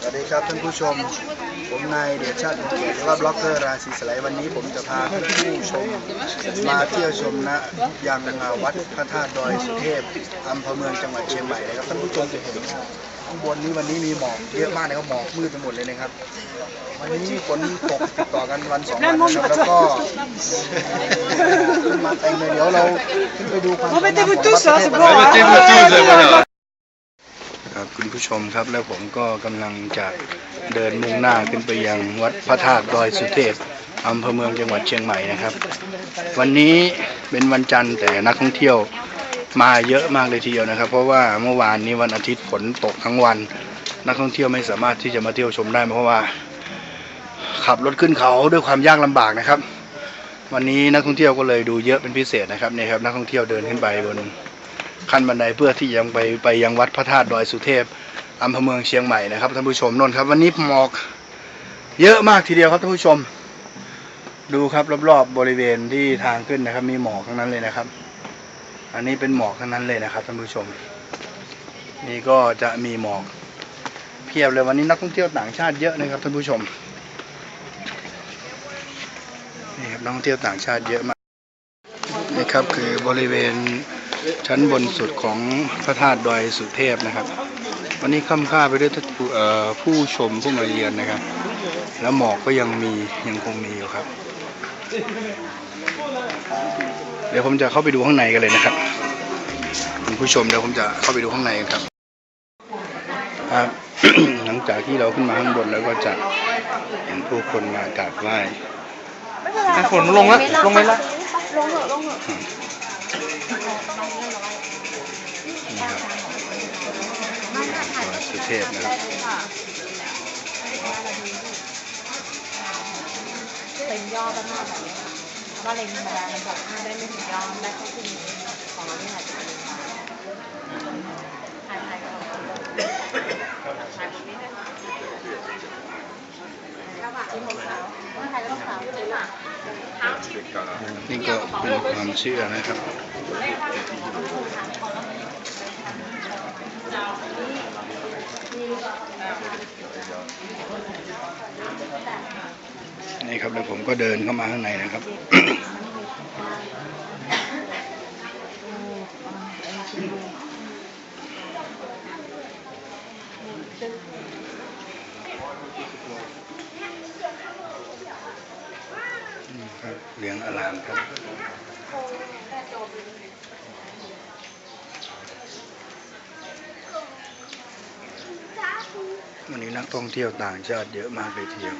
สวัสดีครับท่านผู้ชม ผมนายเดชชาติเกียรติหรือว่าบล็อกเกอร์ราศีสไลด์วันนี้ผมจะพาท่านผู้ชมมาเที่ยวชมนะยังวัดพระธาตุดอยสุเทพอำเภอเมืองจังหวัดเชียงใหม่นะครับท่านผู้ชมจะเห็นข้างบนนี้วันนี้มีหมอกเยอะมากนะครับหมอกมืดไปหมดเลยนะครับ วันนี้ฝนตกติดต่อกันวันสองวันนะครับแล้วก็มาเต็มเลยเดี๋ยวเราไปดูความสวยงามของวัดพระธาตุดอยสุเทพกัน ครับคุณผู้ชมครับแล้วผมก็กำลังจะเดินมุ่งหน้าขึ้นไปยังวัดพระธาตุดอยสุเทพอำเภอเมืองจังหวัดเชียงใหม่นะครับ วันนี้เป็นวันจันทร์แต่นักท่องเที่ยวมาเยอะมากเลยทีเดียวนะครับ เพราะว่าเมื่อวานนี้วันอาทิตย์ฝนตกทั้งวัน นักท่องเที่ยวไม่สามารถที่จะมาเที่ยวชมได้ เพราะว่า ขับรถขึ้นเขาด้วยความยากลำบากนะครับ วันนี้นักท่องเที่ยวก็เลยดูเยอะเป็นพิเศษนะครับนี่ครับนักท่องเที่ยวเดินขึ้นไปบน ขั้นบันไดเพื่อที่ยังไปไปยังวัดพระธาตุดอยสุเทพอำเภอเมืองเชียงใหม่นะครับท่านผู้ชมนนท์ครับ วันนี้หมอกเยอะมากทีเดียวครับท่านผู้ชม ดูครับรอบๆบริเวณที่ทางขึ้นนะครับ มีหมอกทั้งนั้นเลยนะครับ อันนี้เป็นหมอกทั้งนั้นเลยนะครับท่านผู้ชม นี่ก็จะมีหมอกเพียบเลยวันนี้นักท่องเที่ยวต่างชาติเยอะนะครับท่านผู้ชมนี่ครับนักท่องเที่ยวต่างชาติเยอะมากนี่ครับคือบริเวณ ชั้นบนสุดของพระธาตุดอยสุเทพนะครับ วันนี้ค่ำค่าไปด้วยท่านผู้เอ่อผู้ชมผู้มาเยือนนะครับ แล้วหมอกก็ยังมียังคงมีอยู่ครับ เดี๋ยวผมจะเข้าไปดูข้างในกันเลยนะครับคุณผู้ชมเดี๋ยวผมจะเข้าไปดูข้างในกันครับครับหลังจากที่เราขึ้นมาข้างบนแล้วก็จะเห็นผู้คนมากราบไหว้ฝนลงแล้วลงไปแล้วลงเหอะลงเหอะ นี่ครับดอยสุเทพนะครับเป็นย่อดมากแบบนี้ก็เล็งมาแล้วมันบอกได้ไม่ถึงย่อได้แค่ครึ่นี้ของเราเนี่ยอาจจะเป็นถ่ายถ่ายกับเราถ่ายชีวิตเลยก ระบะที่ผมสาวถ่ายกับสาวเลยค่ะเท้าชิดนี่ก็เป็นความเชื่อนะครับ นี่ครับแล้วผมก็เดินเข้ามาข้างในนะครับ เลี้ยงอลามครับวันนี้นักท่องเที่ยวต่างชาติเยอะมากเลยทีเดียว